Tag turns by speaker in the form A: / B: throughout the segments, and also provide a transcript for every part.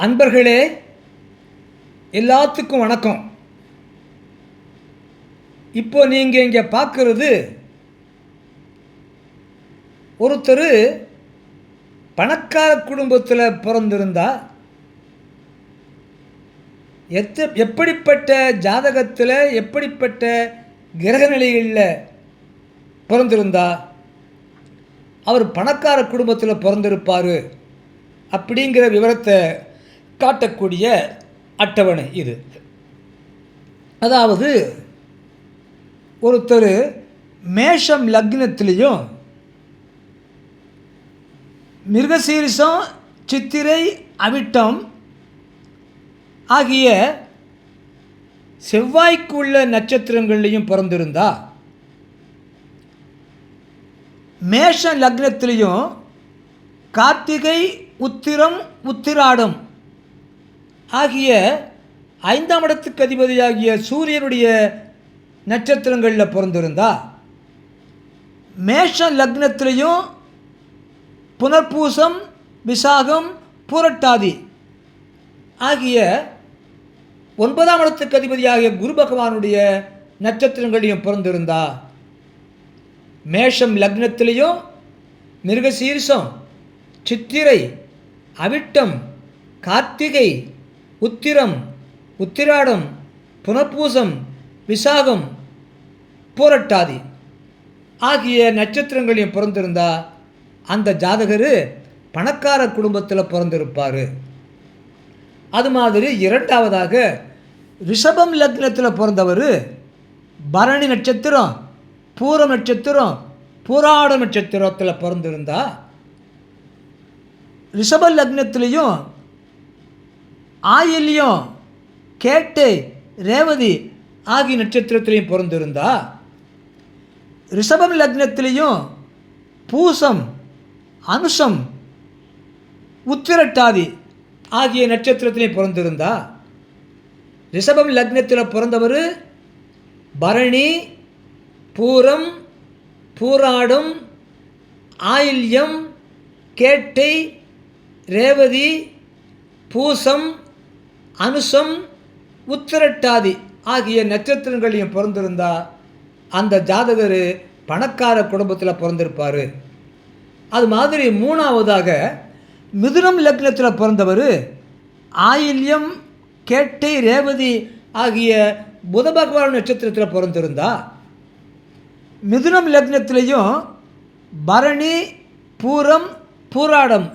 A: அன்பர்களே எல்லாத்துக்கும் வணக்கம். இப்போ நீங்கள் இங்கே பார்க்குறது ஒருத்தர் பணக்கார குடும்பத்தில் பிறந்திருந்தா எத்த எப்படிப்பட்ட ஜாதகத்தில் எப்படிப்பட்ட கிரக நிலைகளில் பிறந்திருந்தா அவர் பணக்கார குடும்பத்தில் பிறந்திருப்பார் அப்படிங்கிற விவரத்தை காட்டக்கூடிய அட்டவணை இது. அதாவது ஒருத்தர் மேஷம் லக்னத்திலையும் மிருகசீரிசம் சித்திரை அவிட்டம் ஆகிய செவ்வாய்க்கு உள்ள நட்சத்திரங்கள்லையும் பிறந்திருந்தா மேஷ லக்னத்திலையும் கார்த்திகை உத்திரம் உத்திராடம் ஆகிய ஐந்தாம் இடத்துக்கு அதிபதியாகிய சூரியனுடைய நட்சத்திரங்களில் பிறந்திருந்தா மேஷ லக்னத்திலையும் புனர்பூசம் விசாகம் பூரட்டாதி ஆகிய ஒன்பதாம் இடத்துக்கு அதிபதியாகிய குரு பகவானுடைய நட்சத்திரங்களையும் பிறந்திருந்தா மேஷம் லக்னத்திலையும் மிருகசீரிசம் சித்திரை அவிட்டம் கார்த்திகை உத்திரம் உத்திராடம் புனர்பூசம் விசாகம் பூரட்டாதி ஆகிய நட்சத்திரங்களையும் பிறந்திருந்தா அந்த ஜாதகர் பணக்கார குடும்பத்தில் பிறந்திருப்பார். அது மாதிரி இரண்டாவதாக ரிஷபம் லக்னத்தில் பிறந்தவர் பரணி நட்சத்திரம் பூர நட்சத்திரம் பூராட நட்சத்திரத்தில் பிறந்திருந்தா ரிஷப லக்னத்திலையும் ஆயில்யம் கேட்டை ரேவதி ஆகிய நட்சத்திரத்திலையும் பிறந்திருந்தா? ரிஷபம் லக்னத்திலையும் பூசம் அனுஷம் உத்திரட்டாதி ஆகிய நட்சத்திரத்திலையும் பிறந்திருந்தா? ரிஷபம் லக்னத்தில் பிறந்தவர் பரணி பூரம் பூராடும் ஆயில்யம் கேட்டை ரேவதி பூசம் அனுசம் உத்திரட்டாதி ஆகிய நட்சத்திரங்களையும் பிறந்திருந்தா அந்த ஜாதகர் பணக்கார குடும்பத்தில் பிறந்திருப்பார். அது மாதிரி மூணாவதாக மிதுனம் லக்னத்தில் பிறந்தவர் ஆயில்யம் கேட்டை ரேவதி ஆகிய புத பகவான் நட்சத்திரத்தில் பிறந்திருந்தா மிதுனம் லக்னத்திலையும் பரணி பூரம் பூராடம்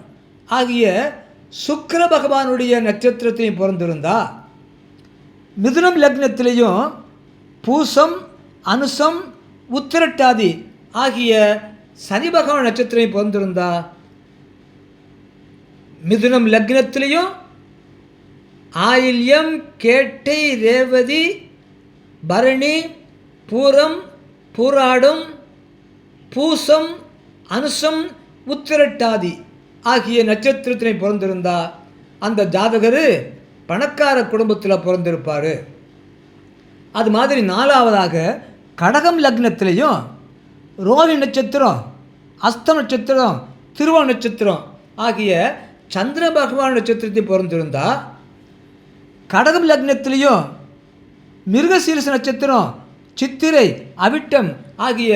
A: ஆகிய சுக்கர பகவானுடைய நட்சத்திரத்தையும் பிறந்திருந்தா மிதுனம் லக்னத்திலையும் பூசம் அனுசம் உத்திரட்டாதி ஆகிய சனி பகவான் நட்சத்திரம் பிறந்திருந்தா மிதுனம் லக்னத்திலையும் ஆயில்யம் கேட்டை ரேவதி பரணி பூரம் பூராடும் பூசம் அனுசம் உத்திரட்டாதி ஆகிய நட்சத்திரத்தினை பிறந்திருந்தா அந்த ஜாதகர் பணக்கார குடும்பத்தில் பிறந்திருப்பார். அது மாதிரி நாலாவதாக கடகம் லக்னத்திலையும் ரோஹி நட்சத்திரம் அஸ்த நட்சத்திரம் திருவ நட்சத்திரம் ஆகிய சந்திர பகவான் நட்சத்திரத்தை பிறந்திருந்தா கடகம் லக்னத்திலையும் மிருகசீரிச நட்சத்திரம் சித்திரை அவிட்டம் ஆகிய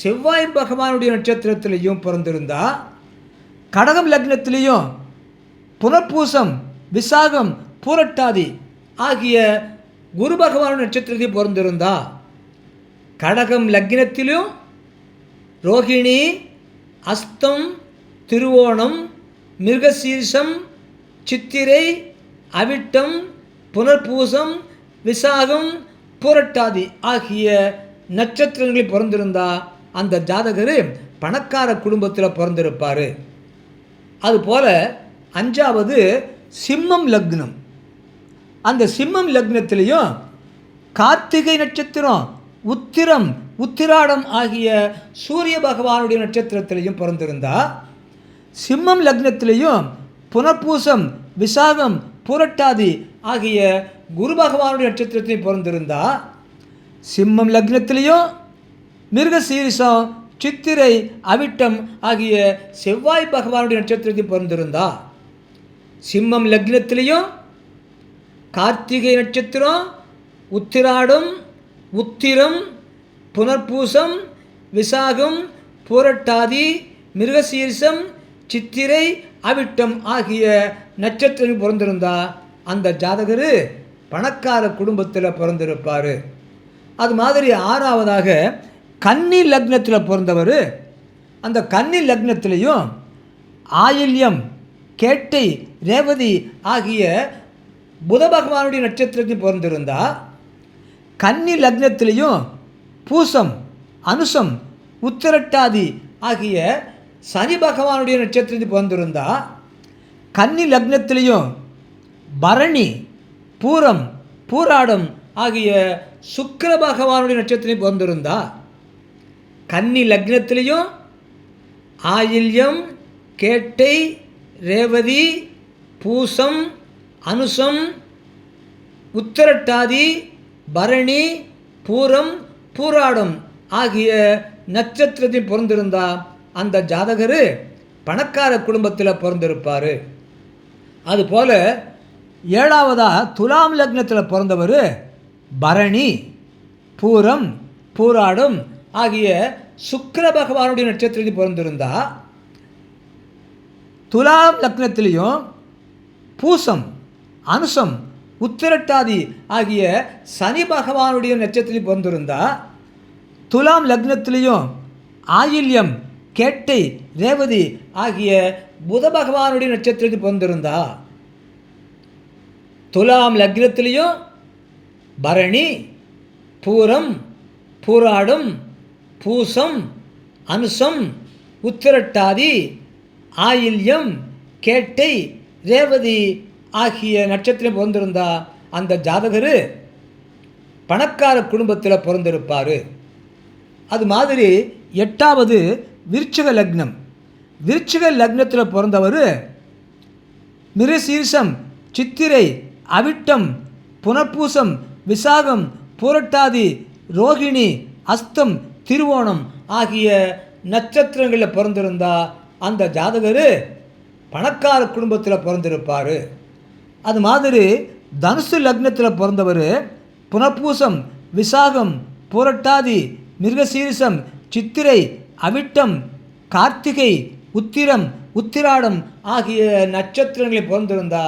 A: செவ்வாய் பகவானுடைய நட்சத்திரத்திலையும் பிறந்திருந்தா கடகம் லக்னத்திலையும் புனர்பூசம் விசாகம் பூரட்டாதி ஆகிய குரு பகவான் நட்சத்திரத்தையும் பிறந்திருந்தா கடகம் லக்னத்திலும் ரோகிணி அஸ்தம் திருவோணம் மிருகசீரிசம் சித்திரை அவிட்டம் புனர்பூசம் விசாகம் பூரட்டாதி ஆகிய நட்சத்திரங்களில் பிறந்திருந்தா அந்த ஜாதகர் பணக்கார குடும்பத்தில் பிறந்திருப்பார் அதுபோல் அஞ்சாவது சிம்மம் லக்னம். அந்த சிம்மம் லக்னத்திலையும் கார்த்திகை நட்சத்திரம் உத்திரம் உத்திராடம் ஆகிய சூரிய பகவானுடைய நட்சத்திரத்திலையும் பிறந்திருந்தா சிம்மம் லக்னத்திலையும் புனர்பூசம் விசாகம் புரட்டாதி ஆகிய குரு பகவானுடைய நட்சத்திரத்தையும் பிறந்திருந்தா சிம்மம் லக்னத்திலையும் மிருகசீரிசம் சித்திரை அவிட்டம் ஆகிய செவ்வாய் பகவானுடைய நட்சத்திரத்தில் பிறந்திருந்தா சிம்மம் லக்னத்திலையும் கார்த்திகை நட்சத்திரம் உத்திராடம் உத்திரம் புனர்பூசம் விசாகம் பூரட்டாதி மிருகசீரிசம் சித்திரை அவிட்டம் ஆகிய நட்சத்திரம் பிறந்திருந்தா அந்த ஜாதகர் பணக்கார குடும்பத்தில் பிறந்திருப்பார். அது மாதிரி ஆறாவதாக கன்னி லக்னத்தில் பிறந்தவர் அந்த கன்னி லக்னத்திலையும் ஆயில்யம் கேட்டை ரேவதி ஆகிய புத பகவானுடைய நட்சத்திரத்தில் பிறந்திருந்தா கன்னி லக்னத்திலையும் பூசம் அனுசம் உத்திரட்டாதி ஆகிய சனி பகவானுடைய நட்சத்திரத்தில் பிறந்திருந்தா கன்னி லக்னத்திலையும் பரணி பூரம் பூராடம் ஆகிய சுக்கர பகவானுடைய நட்சத்திரம் பிறந்திருந்தா கன்னி லக்னத்திலையும் ஆயில்யம் கேட்டை ரேவதி பூசம் அனுசம் உத்தரட்டாதி பரணி பூரம் பூராடம் ஆகிய நட்சத்திரத்தையும் பிறந்திருந்தா அந்த ஜாதகர் பணக்கார குடும்பத்தில் பிறந்திருப்பார் அதுபோல் ஏழாவதாக துலாம் லக்னத்தில் பிறந்தவர் பரணி பூரம் பூராடும் ஆகிய சுக்கர பகவானுடைய நட்சத்திரத்தில் பிறந்திருந்தா துலாம் லக்னத்திலையும் பூசம் அனுசம் உத்திரட்டாதி ஆகிய சனி பகவானுடைய நட்சத்திரத்தில் பிறந்திருந்தா துலாம் லக்னத்திலையும் ஆயில்யம் கேட்டை ரேவதி ஆகிய புத பகவானுடைய நட்சத்திரத்தில் பிறந்திருந்தா துலாம் லக்னத்திலையும் பரணி பூரம் பூராடம் பூசம் அனுசம் உத்திரட்டாதி ஆயில்யம் கேட்டை ரேவதி ஆகிய நட்சத்திரம் பிறந்திருந்தா அந்த ஜாதகர் பணக்கார குடும்பத்தில் பிறந்திருப்பார். அது மாதிரி எட்டாவது விருச்சிக லக்னம். விருச்சிக லக்னத்தில் பிறந்தவர் மிருசீர்ஷம் சித்திரை அவிட்டம் புனர்பூசம் விசாகம் பூரட்டாதி ரோகிணி அஸ்தம் திருவோணம் ஆகிய நட்சத்திரங்களில் பிறந்திருந்தா அந்த ஜாதகர் பணக்கார குடும்பத்தில் பிறந்திருப்பார். அது மாதிரி தனுசு லக்னத்தில் பிறந்தவர் புனப்பூசம் விசாகம் புரட்டாதி மிருகசீரிசம் சித்திரை அவிட்டம் கார்த்திகை உத்திரம் உத்திராடம் ஆகிய நட்சத்திரங்களில் பிறந்திருந்தா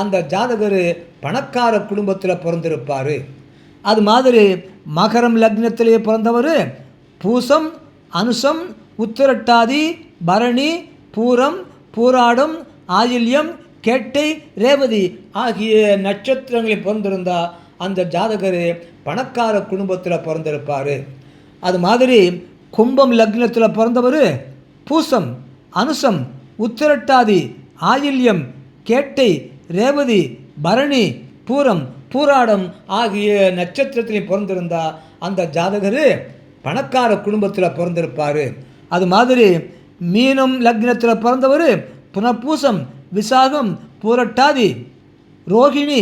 A: அந்த ஜாதகர் பணக்கார குடும்பத்தில் பிறந்திருப்பார். அது மாதிரி மகரம் லக்னத்திலேயே பிறந்தவர் பூசம் அனுசம் உத்திரட்டாதி பரணி பூரம் பூராடம் ஆயில்யம் கேட்டை ரேவதி ஆகிய நட்சத்திரங்களில் பிறந்திருந்தா அந்த ஜாதகர் பணக்கார குடும்பத்தில் பிறந்திருப்பார். அது மாதிரி கும்பம் லக்னத்தில் பிறந்தவர் பூசம் அனுசம் உத்திரட்டாதி ஆயில்யம் கேட்டை ரேவதி பரணி பூரம் பூராடம் ஆகிய நட்சத்திரத்திலையும் பிறந்திருந்தா அந்த ஜாதகர் பணக்கார குடும்பத்தில் பிறந்திருப்பார். அது மாதிரி மீனம் லக்னத்தில் பிறந்தவர் புனப்பூசம் விசாகம் பூரட்டாதி ரோகிணி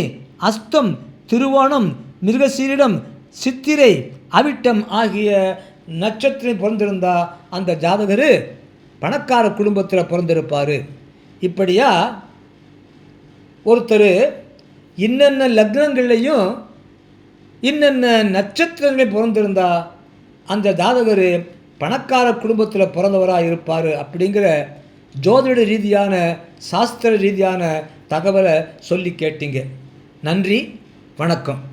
A: அஸ்தம் திருவோணம் மிருகசீரிடம் சித்திரை அவிட்டம் ஆகிய நட்சத்திரம் பிறந்திருந்தா அந்த ஜாதகர் பணக்கார குடும்பத்தில் பிறந்திருப்பார். இப்படியா ஒருத்தர் இன்னென்ன லக்னங்கள்லையும் இன்னென்ன நட்சத்திரங்களையும் பிறந்திருந்தா அந்த ஜாதகர் பணக்கார குடும்பத்தில் பிறந்தவராக இருப்பார் அப்படிங்கிற ஜோதிட ரீதியான சாஸ்திர ரீதியான தகவலை சொல்லி கேட்டீங்க. நன்றி வணக்கம்.